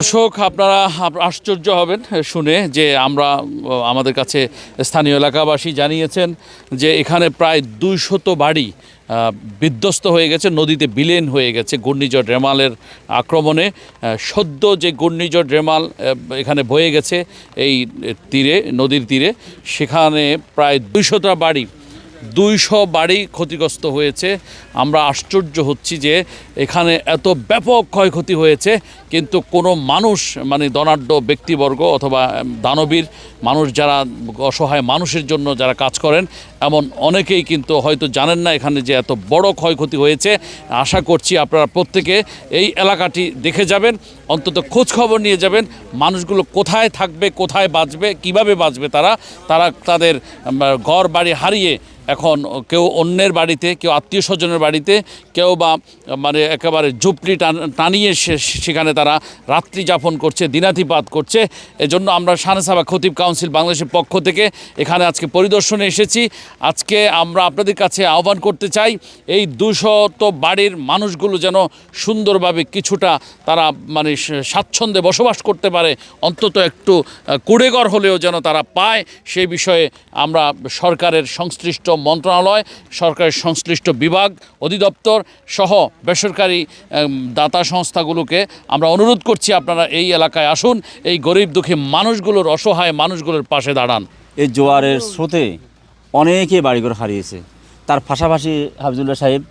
দর্শক, আপনারা আশ্চর্য হবেন শুনে যে আমরা আমাদের কাছে স্থানীয় এলাকাবাসী জানিয়েছেন যে এখানে প্রায় দুইশত বাড়ি বিধ্বস্ত হয়ে গেছে, নদীতে বিলেন হয়ে গেছে ঘূর্ণিঝড় রেমালের আক্রমণে। সদ্য যে ঘূর্ণিঝড় রেমাল এখানে বয়ে গেছে এই তীরে, নদীর তীরে, সেখানে প্রায় দুইশটা বাড়ি দুইশো বাড়ি ক্ষতিগ্রস্ত হয়েছে। আমরা আশ্চর্য হচ্ছি যে এখানে এত ব্যাপক ক্ষয়ক্ষতি হয়েছে, কিন্তু কোনো মানুষ মানে ধনাঢ্য ব্যক্তিবর্গ অথবা দানবীর মানুষ যারা অসহায় মানুষের জন্য যারা কাজ করেন, এমন অনেকেই কিন্তু হয়তো জানেন না এখানে যে এত বড় ক্ষয়ক্ষতি হয়েছে। আশা করছি আপনারা প্রত্যেকে এই এলাকাটি দেখে যাবেন, অন্তত খোঁজ খবর নিয়ে যাবেন, মানুষগুলো কোথায় থাকবে, কোথায় বাঁচবে, কীভাবে বাঁচবে তারা তারা তাদের ঘর বাড়ি হারিয়ে এখন কেউ অন্যের বাড়িতে, কেউ আত্মীয় স্বজনের বাড়িতে, কেউ বা মানে একেবারে ঝুপড়ি টান- টানিয়ে সেখানে তারা রাত্রি যাপন করছে, দিনাতিপাত করছে। এজন্য আমরা সানেসাবা খতিব কাউন্সিল বাংলাদেশের পক্ষ থেকে এখানে আজকে পরিদর্শনে এসেছি। আজকে আমরা আপনাদের কাছে আহ্বান করতে চাই, এই দুশত বাড়ির মানুষগুলো যেন সুন্দরভাবে কিছুটা তারা মানে স্বাচ্ছন্দ্যে বসবাস করতে পারে, অন্তত একটু কুড়েঘর হলেও যেন তারা পায়। সেই বিষয়ে আমরা সরকারের সংশ্লিষ্ট মন্ত্রণালয় সরকারের সংশ্লিষ্ট বিভাগ অধিদপ্তর সহ বেসরকারি দাতা সংস্থাগুলোকে আমরা অনুরোধ করছি আপনারা এই এলাকায় আসুন এই গরিব দুঃখী মানুষগুলোর অসহায় মানুষগুলোর পাশে দাঁড়ান। এই জোয়ারের স্রোতে অনেকে বাড়িঘর হারিয়েছে। তার পাশাপাশি হাফিজুল্লাহ সাহেব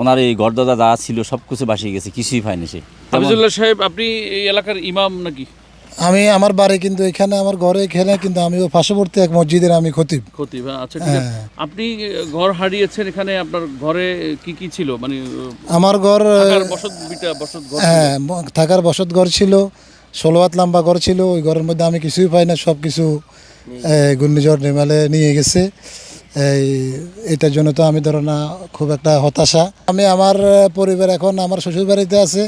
ওনার এই গড়দাদা যা ছিল সব কিছু বাসিয়ে গেছে কিছুই পায়নি সে। হাফিজুল্লাহ সাহেব আপনি এই এলাকার ইমাম নাকি? আমি আমার বাড়ি কিন্তু এখানে আমার ঘরে এখানে কিন্তু আমিও পার্শ্ববর্তী এক মসজিদের আমি খতিব। খতিব হ্যাঁ, আচ্ছা ঠিক আছে। আপনি ঘর হারিয়েছেন এখানে আপনার ঘরে কি কি ছিল? মানে আমার ঘর বসত বিটা বসত ঘর হ্যাঁ থাকার বসত ঘর ছিল ষোলো হাত লম্বা ঘর ছিল ওই ঘরের মধ্যে আমি কিছুই পাই না সব কিছু ঘূর্ণিঝড় নেমালে নিয়ে গেছে। এই এটার জন্য তো আমি ধরো না খুব একটা হতাশা। আমি আমার পরিবার এখন আমার শ্বশুর বাড়িতে আছে।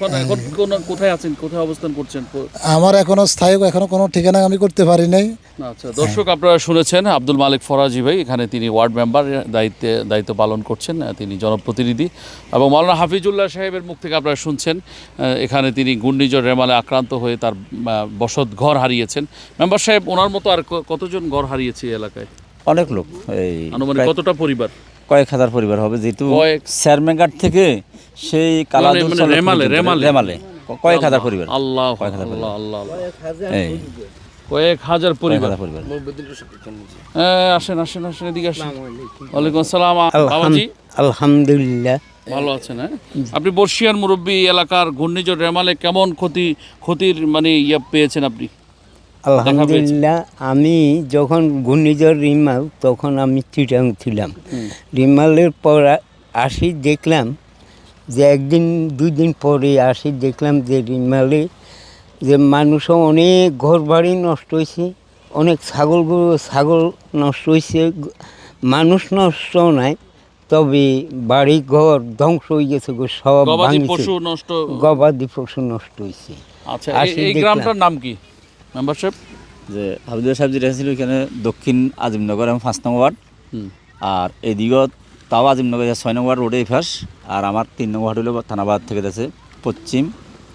কোথায়? আছেন? কোথায় অবস্থান করছেন? আমার এখনও স্থায়ী এখনও কোনো ঠিকানা আমি করতে পারি নাই। আচ্ছা দর্শক আপনারা শুনেছেন আব্দুল মালিক ফরাজি ভাই এখানে তিনি ওয়ার্ড মেম্বার দায়িত্বে দায়িত্ব পালন করছেন তিনি জনপ্রতিনিধি। এবং মাওলানা হাফিজুল্লাহ সাহেবের মুখ থেকে আপনারা শুনছেন এখানে তিনি ঘূর্ণিঝড় রেমালে আক্রান্ত হয়ে তার বসত ঘর হারিয়েছেন। মেম্বার সাহেব ওনার মতো আর কতজন ঘর হারিয়েছে এলাকায়? অনেক লোক এই আনুমানিক কতটা পরিবার? কয়েক হাজার পরিবার হবে যেহেতু কয়েক- চেয়ারম্যান থেকে সেই মানে রেমালে, রেমালে। রেমালে। কয়েক হাজার পরিবার। আল্লাহ কয়েক হাজার আল্লাহ। এই। কয়েক হাজার পরিবার। হাজার পরিবার। হ্যাঁ, আসেন আসেন আসেন এদিকে আসেন। ওয়ালাইকুম আসসালাম। বাবাজি? আলহামদুলিল্লাহ। ভালো আছেন হ্যাঁ? আপনি বর্ষিয়ান মুরব্বী এলাকার ঘূর্ণিঝড় রেমালে কেমন ক্ষতি ক্ষতির মানে ইয়ে পেয়েছেন আপনি? আলহামদুলিল্লাহ আমি যখন ঘূর্ণিঝড় রিমাল তখন আমি চিটাং ছিলাম। রিমালের পর আসি দেখলাম যে একদিন দুই দিন পরে আসি দেখলাম যে রিমালে যে মানুষও অনেক ঘর বাড়ি নষ্ট হয়েছে অনেক ছাগল গরু ছাগল নষ্ট হয়েছে মানুষ নষ্ট নাই তবে বাড়ি ঘর ধ্বংস হয়ে গেছে সব গবাদি পশু নষ্ট গবাদি পশু নষ্ট হয়েছে আচ্ছা এই-। গ্রামটার নাম কি? মেম্বারশিপ যে হাবিদুল্লাহ সাহেব যেটা ছিল এখানে দক্ষিণ আজিমনগর এবং পাঁচ নম্বর ওয়ার্ড। আর এদিকেও তাও আজিমনগর ছয় নম্বর ওয়ার্ড রোডে ফাঁস। আর আমার তিন নম্বর ওয়ার্ড হলো থানাবাদ থেকে যাচ্ছে পশ্চিম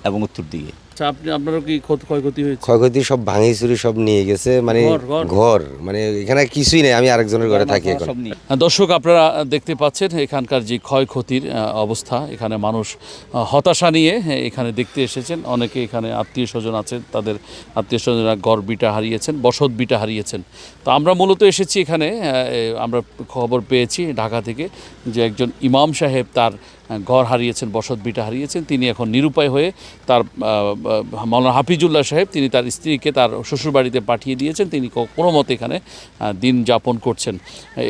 এবং উত্তর দিকে। আচ্ছা আপনি আপনারও কি ক্ষত- ক্ষয়ক্ষতি হয়েছে? ক্ষয়ক্ষতি সব ভাঙি চুরি সব নিয়ে গেছে মানে ঘর, মানে এখানে কিছুই নেই আমি আরেকজনের ঘরে থাকি এখন। দর্শক আপনারা দেখতে পাচ্ছেন এখানকার যে ক্ষয়ক্ষতির অবস্থা এখানে মানুষ হতাশা নিয়ে হ্যাঁ, এখানে দেখতে এসেছেন। অনেকে এখানে আত্মীয় স্বজন আছেন তাদের আত্মীয় স্বজনরা ঘর বিটা হারিয়েছেন বসত বিটা হারিয়েছেন। তো আমরা মূলত এসেছি এখানে আমরা খবর পেয়েছি ঢাকা থেকে যে একজন ইমাম সাহেব তার ঘর হারিয়েছেন বসত বিটা হারিয়েছেন। তিনি এখন নিরুপায় হয়ে তার আহ, হাফিজুল্লাহ সাহেব তিনি তার স্ত্রীকে তার শ্বশুরবাড়িতে পাঠিয়ে দিয়েছেন। তিনি কোনো মতে এখানে দিন যাপন করছেন।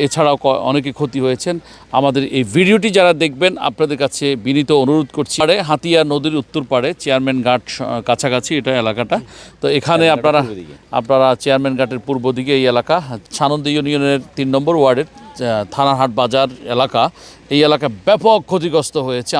এছাড়াও অনেকে ক্ষতি হয়েছেন। আমাদের এই ভিডিওটি যারা দেখবেন আপনাদের কাছে বিনীত অনুরোধ করছি। পাড়ে হাতিয়া নদীর উত্তর পাড়ে চেয়ারম্যান ঘাট কাছাকাছি এটা এলাকাটা। তো এখানে আপনারা আপনারা চেয়ারম্যান ঘাটের পূর্ব দিকে এই এলাকা সানন্দ ইউনিয়নের তিন নম্বর ওয়ার্ডের আহ, থানারহাট বাজার এলাকা। এই এলাকা ব্যাপক ক্ষতিগ্রস্ত হয়েছে।